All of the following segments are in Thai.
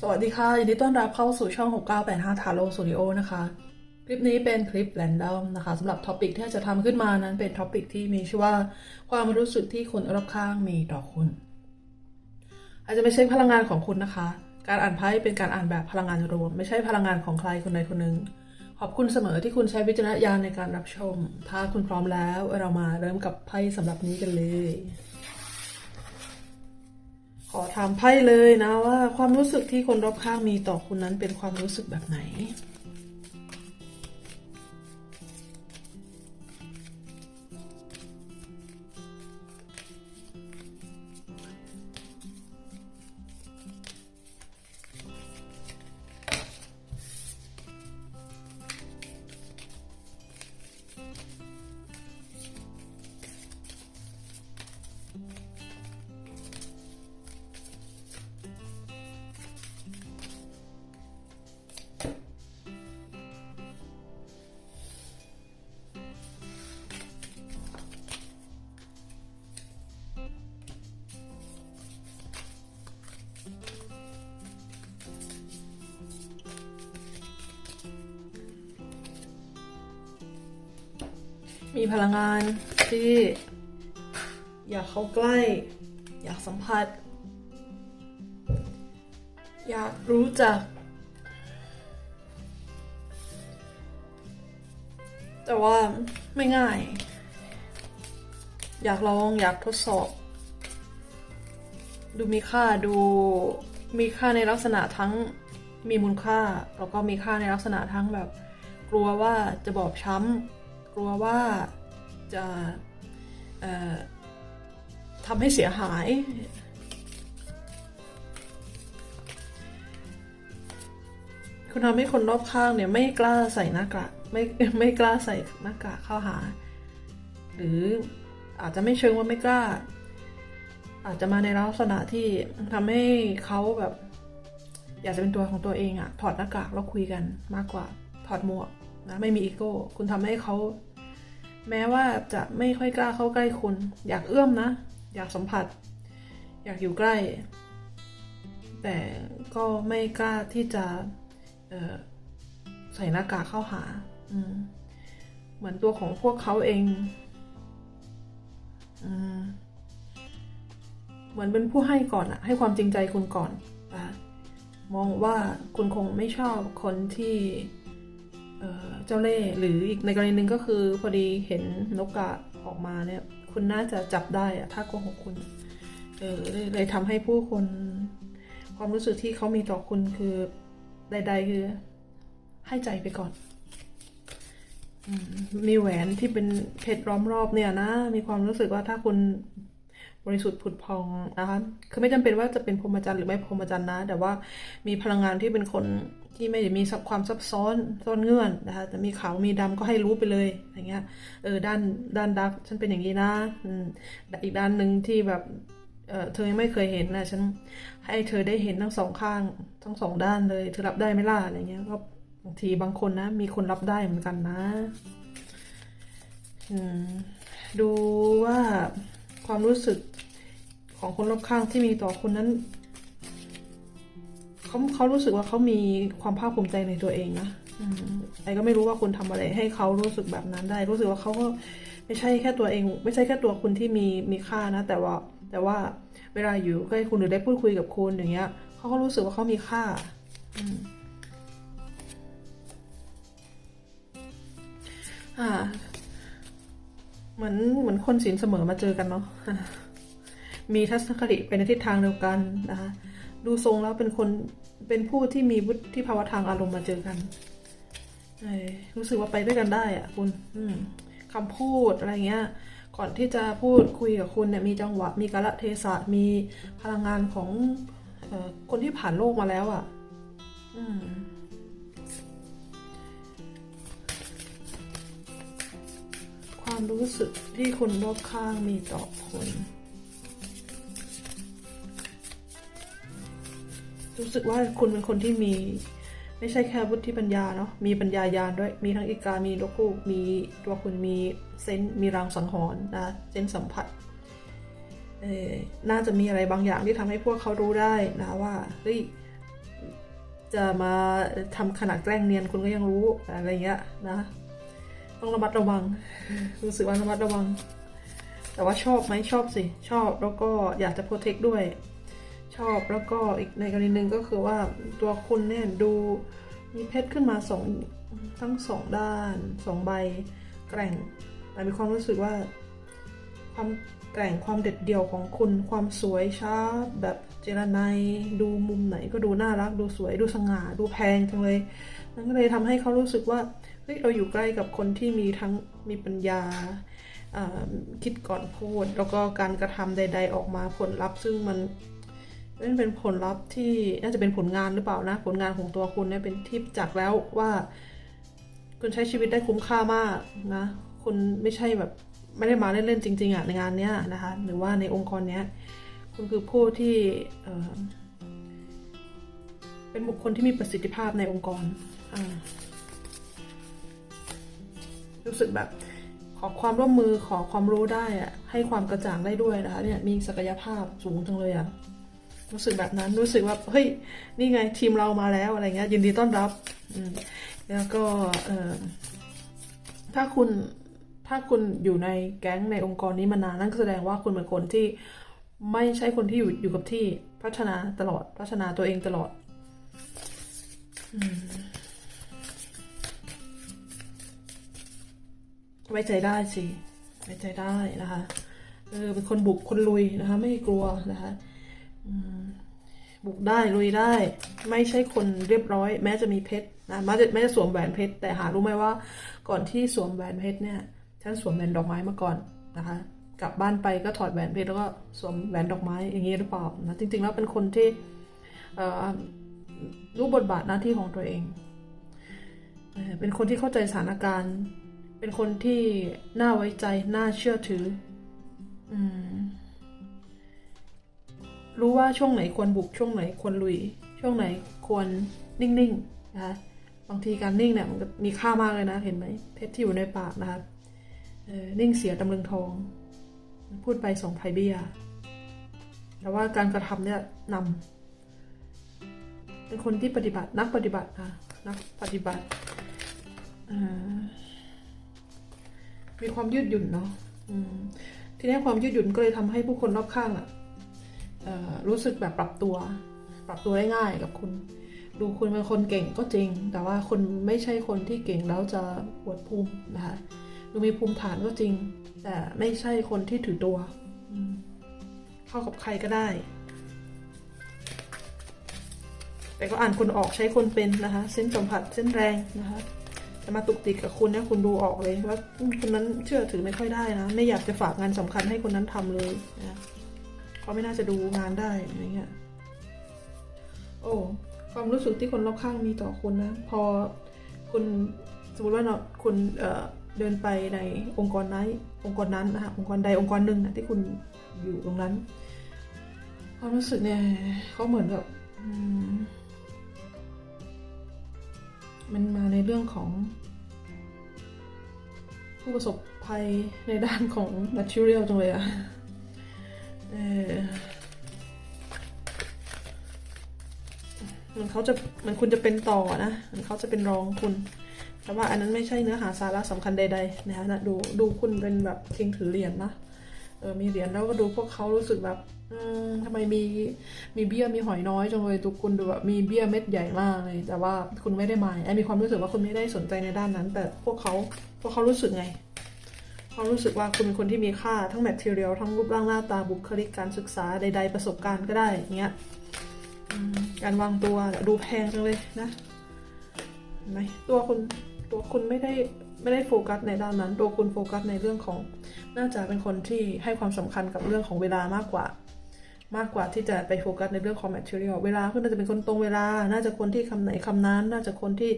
สวัสดีค่ะยินดีต้อนรับเข้าสู่ช่อง 6985 t a r o Studio นะคะ คลิปนี้เป็นคลิปแรนดอมนะคะสำหรับท็อปิกที่จะทำขึ้นมานั้นเป็นท็อปิกที่มีชื่อว่าความรู้สึกที่คนรอบข้างมีต่อคุณ อาจจะไม่ใช่พลังงานของคุณนะคะ การอ่านไพ่เป็นการอ่านแบบพลังงานรวม ไม่ใช่พลังงานของใครคนใดคนหนึ่งขอบคุณเสมอที่คุณใช้วิจารณญาณในการรับชม ถ้าคุณพร้อมแล้วเรามาเริ่มกับไพ่สำหรับนี้กันเลย อถามไพ่เลยนะว่าความรู้สึกที่คนรอบข้างมีต่อคุณนั้นเป็นความรู้สึกแบบไหนมี พลังงานที่อยากเข้าใกล้ อยากสัมผัส อยากรู้จัก แต่ว่าไม่ง่าย อยากลองอยากทดสอบ ดูมีค่าดูมีค่าในลักษณะทั้งมีมูลค่า แล้วก็มีค่าในลักษณะทั้งแบบ กลัวว่าจะบอบช้ำ กลัวว่าจะทำให้เสียหาย คุณทำให้คนรอบข้างเนี่ยไม่กล้าใส่หน้ากากไม่ไม่กล้าใส่หน้ากากเข้าหา หรืออาจจะไม่เชิงว่าไม่กล้า อาจจะมาในลักษณะที่ทำให้เขาแบบ อยากจะเป็นตัวของตัวเองอะถอดหน้ากากแล้วคุยกันมากกว่าถอดหมวก นะไม่มีอีโก้ คุณทำให้เขาแม้ว่าจะไม่ค่อยกล้าเข้าใกล้คุณ อยากเอื้อมนะ อยากสัมผัส อยากอยู่ใกล้ แต่ก็ไม่กล้าที่จะใส่หน้ากากเข้าหา เหมือนตัวของพวกเขาเองอเหมือนเป็นผู้ให้ก่อนอะให้ความจริงใจคุณก่อนนะมองว่าคุณคงไม่ชอบคนที่ เจ้าเล่ห์หรืออีกในกรณีหนึ่งก็คือ พอดีเห็นนกกาออกมาเนี่ย คุณน่าจะจับได้อะถ้าโกหกคุณ เออเลยเลยทำให้ผู้คน ความรู้สึกที่เขามีต่อคุณคือใด ๆ คือ ให้ใจไปก่อนมมีแหวนที่เป็นเพชรล้อมรอบเนี่ยนะ มีความรู้สึกว่าถ้าคุณ บริสุทธิ์ผุดพองนะคะ คือไม่จำเป็นว่าจะเป็นพรหมจรรย์หรือไม่พรหมจรรย์นะ แต่ว่ามีพลังงานที่เป็นคนที่ไม่ได้มีความซับซ้อนซ่อนเงื่อนนะคะ แต่มีขาวมีดำก็ให้รู้ไปเลยอย่างเงี้ย เออด้านด้านดักฉันเป็นอย่างนี้นะอืมอีกด้านหนึ่งที่แบบเออเธอยังไม่เคยเห็นนะฉันให้เธอได้เห็นทั้งสองข้างทั้งสองด้านเลย เธอรับได้ไหมล่ะอะไรเงี้ย ก็บางทีบางคนนะ มีคนรับได้เหมือนกันนะ อืมดูว่า ความรู้สึกของคนรอบข้างที่มีต่อคุณนั้นเขาเขารู้สึกว่าเขามีความภาคภูมิใจในตัวเองนะอืมไอ้ก็ไม่รู้ว่าคุณทำอะไร ให้เขารู้สึกแบบนั้นได้ รู้สึกว่าเขาก็ไม่ใช่แค่ตัวเอง ไม่ใช่แค่ตัวคุณที่มีมีค่านะ แต่ว่าแต่ว่าเวลาอยู่ใกล้คุณหรือได้พูดคุยกับคุณอย่างเงี้ยเขาก็รู้สึกว่าเขามีค่าอืมอ่า เหมือนเหมือนคนศีลเสมอมาเจอกันเนาะมีทัศนคติไปในทิศทางเดียวกันนะคะดูทรงแล้วเป็นคนเป็นผู้ที่มีวุฒิภาวะทางอารมณ์มาเจอกันรู้สึกว่าไปด้วยกันได้อะคุณคำพูดอะไรเงี้ย ก่อนที่จะพูดคุยกับคุณเนี่ยมีจังหวะมีกาลเทศะมีพลังงานของอคนที่ผ่านโลกมาแล้วอะ่ะ อืม ความรู้สึกที่คนรอบข้างมีต่อคุณรู้สึกว่าคุณเป็นคนที่มี ไม่ใช่แค่วุฒิปัญญาเนาะมีปัญญายาณด้วย มีทั้งอีกามีนกคู่มีตัวคุณมีเซนมีรางสังหรณ์นะเซนสัมผัสเออน่าจะมีอะไรบางอย่างที่ทำให้พวกเขารู้ได้นะว่าเฮ้ยจะมาทำขนาดแกล้งเนียนคุณก็ยังรู้อะไรเงี้ยนะ ต้องระมัดระวัง รู้สึกว่าระมัดระวัง แต่ว่าชอบไหมชอบสิ ชอบแล้วก็อยากจะโปรเทคด้วย ชอบแล้วก็อีกในกรณีหนึ่งก็คือว่าตัวคุณเนี่ยดูมีเพชรขึ้นมาสองทั้งสองด้านสองใบแกร่ง แต่มีความรู้สึกว่า ความแกร่งความเด็ดเดี่ยวของคุณความสวยชาร์ปแบบเจรไนยดูมุมไหนก็ดูน่ารักดูสวยดูสง่าดูแพงจังเลยนั่นก็เลยทำให้เขารู้สึกว่า เฮ้ยเราอยู่ใกล้กับคนที่มีทั้งมีปัญญาคิดก่อนพูด แล้วก็การกระทำใด ๆ ออกมาผลลัพธ์ซึ่งมันนั่นเป็นผลลัพธ์ที่น่าจะเป็นผลงานหรือเปล่านะ ผลงานของตัวคุณเนี่ยเป็นที่จักแล้วว่า คุณใช้ชีวิตได้คุ้มค่ามากนะ คุณไม่ใช่แบบไม่ได้มาเล่นๆจริง ๆอะในงานเนี้ยนะคะ หรือว่าในองค์กรเนี้ยคุณคือผู้ที่เป็นบุคคลที่มีประสิทธิภาพในองค์กรอ่า รู้สึกแบบขอความร่วมมือขอความรู้ได้อะให้ความกระจ่างได้ด้วยนะคะเนี่ยมีศักยภาพสูงจังเลยอะรู้สึกแบบนั้นรู้สึกว่าเฮ้ยนี่ไงทีมเรามาแล้วอะไรเงี้ยยินดีต้อนรับอแล้วก็ถ้าคุณถ้าคุณอยู่ในแก๊งในองค์กรนี้มานานนั่นก็แสดงว่าคุณเป็นคนที่ไม่ใช่คนที่อยู่อยู่กับที่พัฒนาตลอดพัฒนาตัวเองตลอด ไว้ใจได้สิไว้ใจได้นะคะเออเป็นคนบุกคนลุยนะคะ ไม่กลัวนะคะบุกได้ลุยได้ ไม่ใช่คนเรียบร้อย แม้จะมีเพชรนะแม้จะแม้จะสวมแหวนเพชรแต่หารู้ไหมว่า ก่อนที่สวมแหวนเพชรเนี่ยฉันสวมแหวนดอกไม้มาก่อนนะคะกลับบ้านไปก็ถอดแหวนเพชรแล้วก็สวมแหวนดอกไม้อย่างนี้หรือเปล่านะจริง ๆ แล้วเป็นคนที่รู้บทบาทหน้าที่ของตัวเอง เป็นคนที่เข้าใจสถานการณ์ เป็นคนที่น่าไว้ใจ น่าเชื่อถือ อืม รู้ว่าช่วงไหนควรบุก ช่วงไหนควรลุย ช่วงไหนควรนิ่งๆ นะคะ บางทีการนิ่งเนี่ยมันก็มีค่ามากเลยนะ เห็นไหม เพชรที่อยู่ในปากนะคะนิ่งเสียตำลึงทอง พูดไปสองไพเบียแต่ว่าการกระทำเนี่ยนำเป็นคนที่ปฏิบัตินักปฏิบัติค่ะนักปฏิบัติอ่า มีความยืดหยุ่นเนาะอืมทีนี้ความยืดหยุ่นก็เลยทำให้ผู้คนรอบข้างอะเอ่อรู้สึกแบบปรับตัว ปรับตัวได้ง่ายกับคุณ ดูคุณเป็นคนเก่งก็จริง แต่ว่าคนไม่ใช่คนที่เก่งแล้วจะอวดภูมินะคะดูมีภูมิฐานก็จริง แต่ไม่ใช่คนที่ถือตัวอืมเข้ากับใครก็ได้ แต่ก็อ่านคนออกใช้คนเป็นนะคะ เส้นสัมผัสเส้นแรงนะคะจะ มาตุกติกกับคุณเนี่ยคุณดูออกเลยว่าคนนั้นเชื่อถือไม่ค่อยได้นะ ไม่อยากจะฝากงานสำคัญให้คนนั้นทำเลยนะเขาไม่น่าจะดูงานได้อะไรเงี้ยโอ้ความรู้สึกที่คนรอบข้างมีต่อคุณนะ พอคุณสมมติว่าเนาะคุณเเดินไปในองค์กรนั้นองค์กรนั้นนะคะองค์กรใดองค์กรหนึ่งนะที่คุณอยู่ตรงนั้น ความรู้สึกเนี่ยเขาเหมือนกับอื มันมาในเรื่องของ ผู้ประสบภัยในด้านของ material จังเลยอะเออมันเขาจะมันคุณจะเป็นต่อนะ มันเขาจะเป็นรองคุณ แต่ว่าอันนั้นไม่ใช่เนื้อหาสาระสำคัญใดๆนะคะนะดูดูคุณเป็นแบบคิงถือเหรียญนะ ออมีเหรียญแล้วก็ดูพวกเขารู้สึกแบบอืมทำไมมีมีเบี้ยมีหอยน้อยจังเลยทุกคุณดูแบบมีเบี้ยเม็ดใหญ่มากเลย แต่ว่าคุณไม่ได้หมายไอ้มีความรู้สึกว่าคุณไม่ได้สนใจในด้านนั้น แต่พวกเขาพวกเขารู้สึกไงเขารู้สึกว่าคุณเป็นคนที่มีค่าทั้งแมทเทียลทั้งรูปร่างหน้าตาบุคลิกการศึกษาใด ๆ ประสบการณ์ก็ได้อย่างเงี้ยการวางตัวดูแพงจังเลยนะเห็นไหมตัวคุณตัวคุณไม่ได้ ไม่ได้โฟกัสในด้านนั้น ตัวคุณโฟกัสในเรื่องของน่าจะเป็นคนที่ให้ความสำคัญกับเรื่องของเวลามากกว่า มากกว่าที่จะไปโฟกัสในเรื่องของ material เวลาคุณน่าจะเป็นคนตรงเวลา น่าจะคนที่คำไหนคำนั้น น่าจะคนที่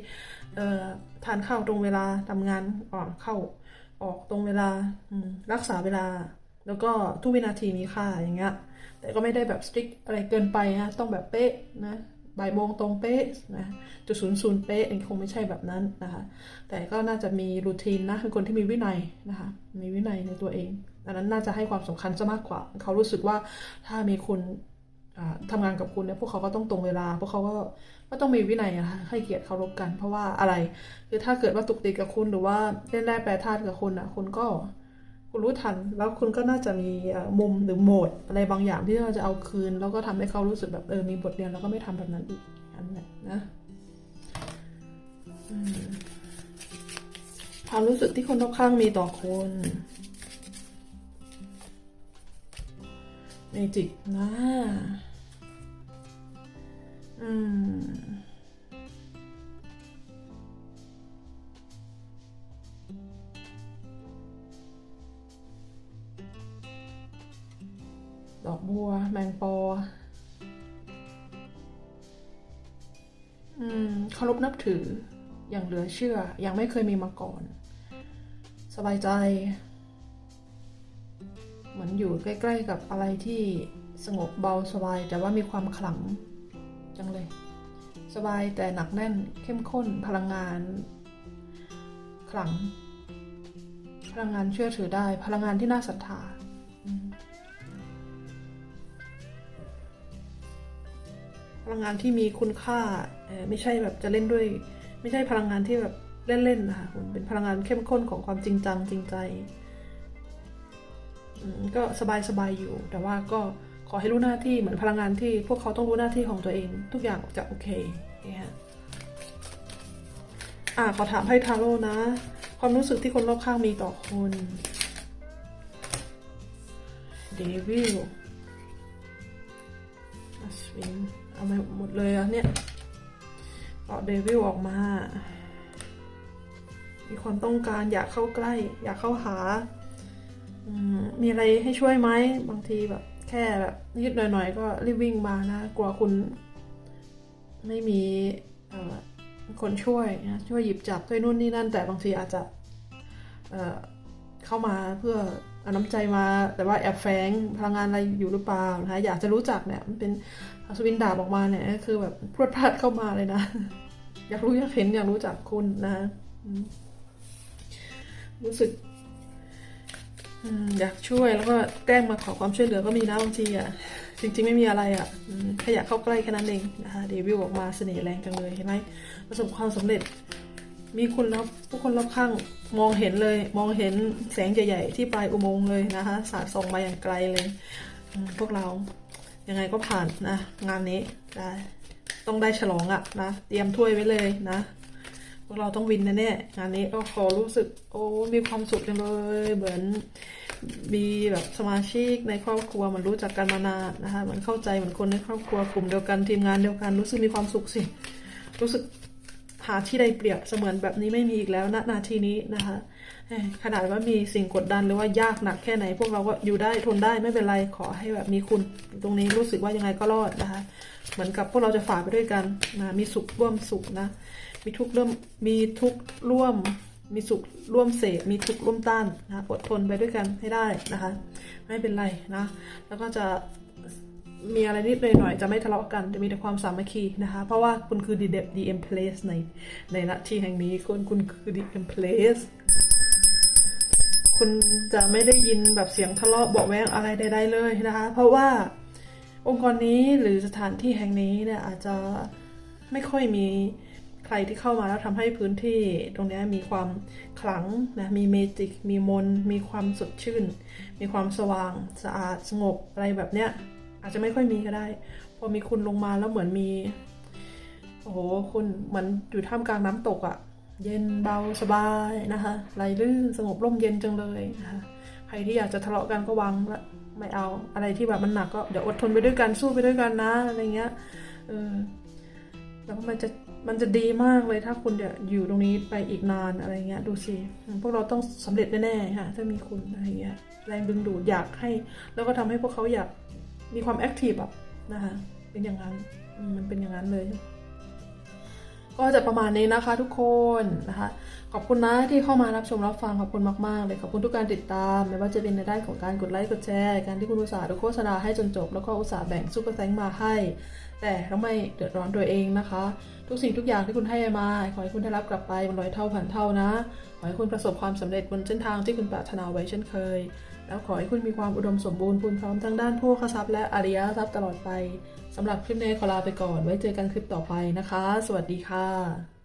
ทานข้าวตรงเวลาทำงานอ่อนเข้าออกตรงเวลารักษาเวลา แล้วก็ทุกวินาทีมีค่าอย่างเงี้ยแต่ก็ไม่ได้แบบ strict อะไรเกินไปนะต้องแบบเป๊ะนะ บ่ายโมงตรงเป๊ะนะจุดศูนย์ศูนย์เป๊ะอันคงไม่ใช่แบบนั้นนะคะ แต่ก็น่าจะมีรูทีนนะเป็นคนที่มีวินัยนะคะ มีวินัยในตัวเองอันนั้นน่าจะให้ความสำคัญซะมากกว่า เขารู้สึกว่าถ้ามีคุณอ่าทำงานกับคุณเนี่ยพวกเขาก็ต้องตรงเวลา พวกเขาก็ก็ต้องมีวินัยนะคะให้เกียรติเคารพกัน เพราะว่าอะไร คือถ้าเกิดว่าตุกติกกับคุณหรือว่าเล่นแร่แปรธาตุกับคุณอะคุณก็ คุณรู้ทัน แล้วคุณก็น่าจะมีมุมหรือโหมดอะไรบางอย่างที่เราจะเอาคืน แล้วก็ทำให้เขารู้สึกแบบเออมีบทเรียนแล้วก็ไม่ทำแบบนั้นอีกอันนั้นแหละนะความรู้สึกที่คนรอบข้างมีต่อคุณเมจิกนะ อืม บัว แมงปอ อืมเคารพนับถือ อย่างเหลือเชื่อ ยังไม่เคยมีมาก่อน สบายใจ เหมือนอยู่ใกล้ ๆ กับอะไรที่สงบเบาสบาย แต่ว่ามีความขลัง จังเลย สบายแต่หนักแน่นเข้มข้นพลังงาน ขลัง พลังงานเชื่อถือได้ พลังงานที่น่าศรัทธา ลังงานที่มีคุณค่าไม่ใช่แบบจะเล่นด้วย ไม่ใช่พลังงานที่แบบเล่นๆนะคะคุณเป็นพลังงานเข้มข้นของความจริงจังจริงใจก็สบายๆอยู่ แต่ว่าก็ขอให้รู้หน้าที่เหมือนพลังงานที่พวกเขาต้องรู้หน้าที่ของตัวเอง ทุกอย่างจะโอเคเนี่ยฮะอ่าขอถามให้ทาโร่นะ ความรู้สึกที่คนรอบข้างมีต่อคุณเดวิลอัศวิน เอามาหมดเลยอะเนี่ยเกาเดวิลออกมา มีความต้องการอยากเข้าใกล้ อยากเข้าหามมีอะไรให้ช่วยไหมบางทีแบบ แค่แบบนิดหน่อยๆก็รีบวิ่งมานะ กลัวคุณ ไม่มีคนช่วยนะช่วยหยิบจับช่วยนู่นนี่นั่น แต่บางทีอาจจะเเข้ามาเพื่อเอาน้ำใจมา แต่ว่าแอบแฝงพลังงานอะไรอยู่หรือเปล่านะคะอยากจะรู้จักเนี่ยมันเป็น อัศวินดาบออกมาเนี่ยคือแบบพรวดพลาดเข้ามาเลยนะ อยากรู้อยากเห็นอยากรู้จักคุณนะ รู้สึกอยากช่วยแล้วก็แกล้งมาขอความช่วยเหลือก็มีนะบางทีอะ จริง ๆ ไม่มีอะไรอะแค่อยากเข้าใกล้แค่นั้นเองนะคะเดวิลออกมาเสน่ห์แรงจังเลยเห็นไหมประสบความสำเร็จ มีคนรอบผู้คนรอบข้างมองเห็นเลย มองเห็นแสงใหญ่ ๆ ที่ปลายอุโมงค์เลยนะคะ สาดส่องมาอย่างไกลเลย พวกเรา ยังไงก็ผ่านนะ งานนี้ได้ต้องได้ฉลองอะนะ เตรียมถ้วยไว้เลยนะพวกเราต้องวินแน่ๆงานนี้ก็ขอรู้สึก โอ้มีความสุขจังเลยเหมือนมีแบบสมาชิกในครอบครัวมันรู้จักกันมานานนะคะมันเข้าใจเหมือนคนในครอบครัวกลุ่มเดียวกันทีมงานเดียวกันรู้สึกมีความสุขสิ รู้สึกหาที่ใดเปรียบเสมือนแบบนี้ไม่มีอีกแล้วณนาทีนี้นะคะ ขนาดว่ามีสิ่งกดดันหรือว่ายากหนักแค่ไหน พวกเราก็อยู่ได้ทนได้ไม่เป็นไรขอให้แบบมีคุณตรงนี้รู้สึกว่ายังไงก็รอดนะคะ เหมือนกับพวกเราจะฝ่าไปด้วยกันนะมีสุขร่วมสุขนะ มีทุกข์ร่วมมีทุกร่วม มีสุขร่วมเสพมีทุกร่วมต้านนะอดทนไปด้วยกันให้ได้นะคะ ไม่เป็นไรนะ แล้วก็จะมีอะไรนิดหน่อยๆจะไม่ทะเลาะกัน จะมีแต่ความสามัคคีนะคะ เพราะว่าคุณคือ the the m place ในในณที่แห่งนี้คุณคุณคือ the m place คุณจะไม่ได้ยินแบบเสียงทะเลาะเบาแวงอะไรใดๆเลยนะคะ เพราะว่าองค์กรนี้หรือสถานที่แห่งนี้เนี่ยอาจจะไม่ค่อยมีใครที่เข้ามาแล้วทำให้พื้นที่ตรงนี้มีความขลังนะมีเมจิก มีมน มีความสดชื่น มีความสว่างสะอาดสงบอะไรแบบเนี้ยอาจจะไม่ค่อยมีก็ได้ พอมีคุณลงมาแล้วเหมือนมีโอ้โหคุณเหมือนอยู่ท่ามกลางน้ำตกอะ่ะ เย็นเบาสบายนะคะไหลลื่นสงบร่มเย็นจังเลยนะคะใครที่อยากจะทะเลาะกันก็วางละไม่เอาอะไรที่แบบมันหนักก็เดี๋ยวอดทนไปด้วยกันสู้ไปด้วยกันนะอะไรเงี้ยเออแล้วมันจะมันจะดีมากเลยถ้าคุณเดี๋ยวอยู่ตรงนี้ไปอีกนานอะไรเงี้ยดูสิพวกเราต้องสำเร็จแน่ๆค่ะถ้ามีคุณอะไรเงี้ยแรงดึงดูดอยากให้ แล้วก็ทำให้พวกเขาอยากมีความแอคทีฟแบบนะคะเป็นอย่างนั้นมันเป็นอย่างนั้นเลย ก็จะประมาณนี้นะคะทุกคนนะคะ ขอบคุณนะที่เข้ามารับชมรับฟังขอบคุณมากๆเลยขอบคุณทุกการติดตามไม่ว่าจะเป็นในด้านของการกดไลค์กดแชร์การที่คุณอุตส่าห์ดูโฆษณาให้จนจบ แล้วก็อุตส่าห์แบ่งซุปเปอร์แซงมาให้ แต่ต้องไม่เดือดร้อนตัวเองนะคะ ทุกสิ่งทุกอย่างที่คุณให้มา ขอให้คุณได้รับกลับไปมันร้อยเท่าพันเท่านะ ขอให้คุณประสบความสำเร็จบนเส้นทางที่คุณปรารถนาไว้เช่นเคย แล้วขอให้คุณมีความอุดมสมบูรณ์พูนพร้อมทั้งด้านโภคทรัพย์และอริยทรัพย์ตลอดไปสำหรับคลิปนี้ขอลาไปก่อน ไว้เจอกันคลิปต่อไปนะคะ สวัสดีค่ะ